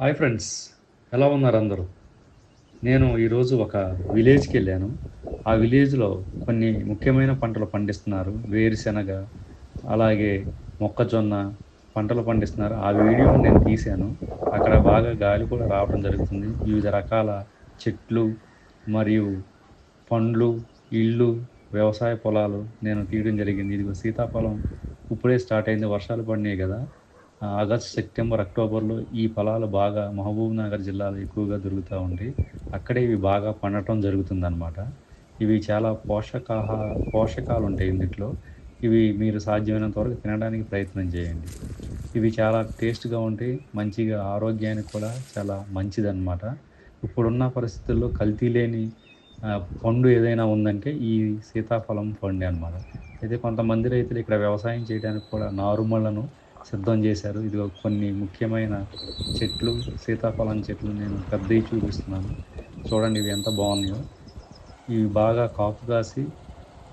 Hi friends ఎలా ఉన్నారు అందరూ? నేను ఈరోజు ఒక విలేజ్కి వెళ్ళాను. ఆ విలేజ్లో కొన్ని ముఖ్యమైన పంటలు పండిస్తున్నారు. వేరుశెనగ అలాగే మొక్కజొన్న పంటలు పండిస్తున్నారు. ఆ వీడియో నేను తీశాను. అక్కడ బాగా గాలి కూడా రావడం జరుగుతుంది. వివిధ రకాల చెట్లు మరియు పండ్లు ఇళ్ళు వ్యవసాయ పొలాలు నేను తీయడం జరిగింది. ఇది సీతాఫలం ఇప్పుడే స్టార్ట్ అయింది. వర్షాలు పడినాయి కదా. ఆగస్ట్ సెప్టెంబర్ అక్టోబర్లో ఈ ఫలాలు బాగా మహబూబ్ నగర్ జిల్లాలో ఎక్కువగా దొరుకుతూ ఉంటాయి అక్కడే ఇవి బాగా పండటం జరుగుతుందన్నమాట. ఇవి చాలా పోషకాహ పోషకాలు ఉంటాయి ఇందులో ఇవి మీరు సాధ్యమైనంత వరకు తినడానికి ప్రయత్నం చేయండి. ఇవి చాలా టేస్ట్గా ఉంటాయి మంచిగా ఆరోగ్యానికి కూడా చాలా మంచిదన్నమాట. ఇప్పుడున్న పరిస్థితుల్లో కల్తీ లేని పండు ఏదైనా ఉందంటే ఈ సీతాఫలం పండు అన్నమాట. అయితే కొంతమంది రైతులు ఇక్కడ వ్యవసాయం చేయడానికి కూడా నారుమళ్ళను సిద్ధం చేశారు. ఇది కొన్ని ముఖ్యమైన చెట్లు సీతాఫలం చెట్లు నేను పెద్దవి చూపిస్తున్నాను. చూడండి ఇవి ఎంత బాగున్నాయో. ఇవి బాగా కాపు కాసి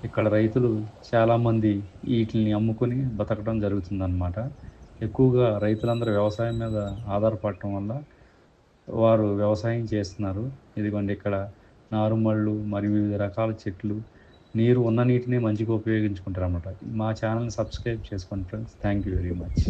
ఇక్కడ రైతులు చాలామంది వీటిని అమ్ముకొని బతకడం జరుగుతుందన్నమాట. ఎక్కువగా రైతులందరూ వ్యవసాయం మీద ఆధారపడటం వల్ల వారు వ్యవసాయం చేస్తున్నారు. ఇదిగోండి ఇక్కడ నారుమళ్ళు మరియు వివిధ రకాల చెట్లు నీరు ఉన్న నీటిని మంచిగా ఉపయోగించుకుంటారు అన్నమాట మా ఛానల్ని సబ్స్క్రైబ్ చేసుకోండి friends. Thank you very much